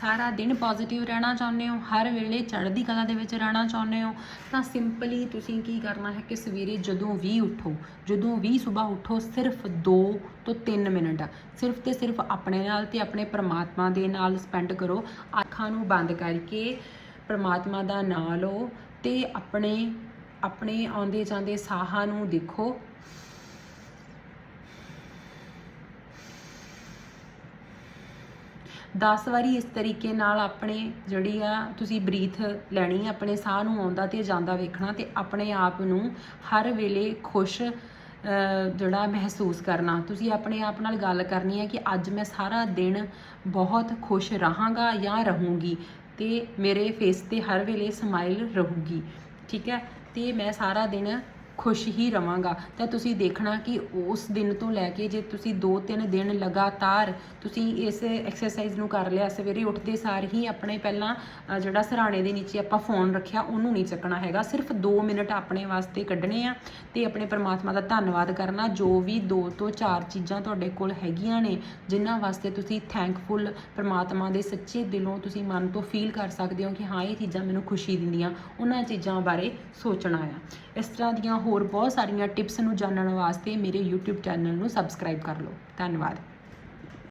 ਸਾਰਾ ਦਿਨ ਪੋਜ਼ਿਟਿਵ ਰਹਿਣਾ ਚਾਹੁੰਦੇ ਹੋ, ਹਰ ਵੇਲੇ ਚੜ੍ਹਦੀ ਕਲਾ ਦੇ ਵਿੱਚ ਰਹਿਣਾ ਚਾਹੁੰਦੇ ਹੋ, ਤਾਂ ਸਿੰਪਲੀ ਤੁਸੀਂ ਕੀ ਕਰਨਾ ਹੈ ਕਿ ਸਵੇਰੇ ਜਦੋਂ ਵੀ ਉੱਠੋ, ਜਦੋਂ ਵੀ ਸਵੇਰ ਉੱਠੋ ਸਿਰਫ 2 ਤੋਂ 3 ਮਿੰਟ, ਸਿਰਫ ਤੇ ਸਿਰਫ ਆਪਣੇ ਨਾਲ ਤੇ ਆਪਣੇ ਪਰਮਾਤਮਾ ਦੇ ਨਾਲ ਸਪੈਂਡ ਕਰੋ, ਅੱਖਾਂ ਨੂੰ ਬੰਦ ਕਰਕੇ ਪਰਮਾਤਮਾ ਦਾ ਨਾਮ ਲਓ ਤੇ ਆਪਣੇ ਆਪਣੇ ਆਉਂਦੇ ਜਾਂਦੇ ਸਾਹਾਂ ਨੂੰ ਦੇਖੋ। ਦਸ ਵਾਰੀ ਇਸ ਤਰੀਕੇ ਨਾਲ ਆਪਣੇ ਜਿਹੜੀ ਆ ਤੁਸੀਂ ਬਰੀਥ ਲੈਣੀ ਆ, ਆਪਣੇ ਸਾਹ ਨੂੰ ਆਉਂਦਾ ਤੇ ਜਾਂਦਾ ਵੇਖਣਾ ਤੇ ਆਪਣੇ ਆਪ ਨੂੰ ਹਰ ਵੇਲੇ ਖੁਸ਼ ਜਿਹੜਾ ਮਹਿਸੂਸ ਕਰਨਾ। ਤੁਸੀਂ ਆਪਣੇ ਆਪ ਨਾਲ ਗੱਲ ਕਰਨੀ ਹੈ ਕਿ ਅੱਜ ਮੈਂ ਸਾਰਾ ਦਿਨ ਬਹੁਤ ਖੁਸ਼ ਰਹਾਂਗਾ ਜਾਂ ਰਹੂੰਗੀ ਤੇ ਮੇਰੇ ਫੇਸ ਤੇ ਹਰ ਵੇਲੇ ਸਮਾਈਲ ਰਹੂਗੀ, ਠੀਕ ਹੈ? ਤੇ ਮੈਂ ਸਾਰਾ ਦਿਨ ਖੁਸ਼ ਹੀ ਰਵਾਂਗਾ। ਤਾਂ ਤੁਸੀਂ ਦੇਖਣਾ ਕਿ ਉਸ ਦਿਨ ਤੋਂ ਲੈ ਕੇ ਜੇ ਤੁਸੀਂ 2-3 ਦਿਨ ਲਗਾਤਾਰ ਤੁਸੀਂ ਇਸ ਐਕਸਰਸਾਈਜ਼ ਨੂੰ ਕਰ ਲਿਆ, ਸਵੇਰੇ ਉੱਠਦੇ ਸਾਰ ਹੀ ਆਪਣੇ ਪਹਿਲਾਂ ਜਿਹੜਾ ਸਰਾਣੇ ਦੇ ਨੀਚੇ ਆਪਾਂ ਫੋਨ ਰੱਖਿਆ, ਉਹਨੂੰ ਨਹੀਂ ਚੱਕਣਾ ਹੈਗਾ। ਸਿਰਫ 2 ਮਿੰਟ ਆਪਣੇ ਵਾਸਤੇ ਕੱਢਣੇ ਆ ਤੇ ਆਪਣੇ ਪਰਮਾਤਮਾ ਦਾ ਧੰਨਵਾਦ ਕਰਨਾ, ਜੋ ਵੀ 2 ਤੋਂ 4 ਚੀਜ਼ਾਂ ਤੁਹਾਡੇ ਕੋਲ ਹੈਗੀਆਂ ਨੇ, ਜਿਨ੍ਹਾਂ ਵਾਸਤੇ ਤੁਸੀਂ ਥੈਂਕਫੁਲ ਪਰਮਾਤਮਾ ਦੇ ਸੱਚੇ ਦਿਲੋਂ ਤੁਸੀਂ ਮਨ ਤੋਂ ਫੀਲ ਕਰ ਸਕਦੇ ਹੋ ਕਿ ਹਾਂ, ਇਹ ਚੀਜ਼ਾਂ ਮੈਨੂੰ ਖੁਸ਼ੀ ਦਿੰਦੀਆਂ। ਉਹਨਾਂ ਚੀਜ਼ਾਂ ਬਾਰੇ ਸੋਚਣਾ ਆ। ਇਸ ਤਰ੍ਹਾਂ ਦੀਆਂ ਹੋਰ ਬਹੁਤ ਸਾਰੀਆਂ ਟਿਪਸ ਨੂੰ ਜਾਣਨ ਵਾਸਤੇ ਮੇਰੇ YouTube ਚੈਨਲ ਨੂੰ ਸਬਸਕ੍ਰਾਈਬ ਕਰ ਲਓ। ਧੰਨਵਾਦ।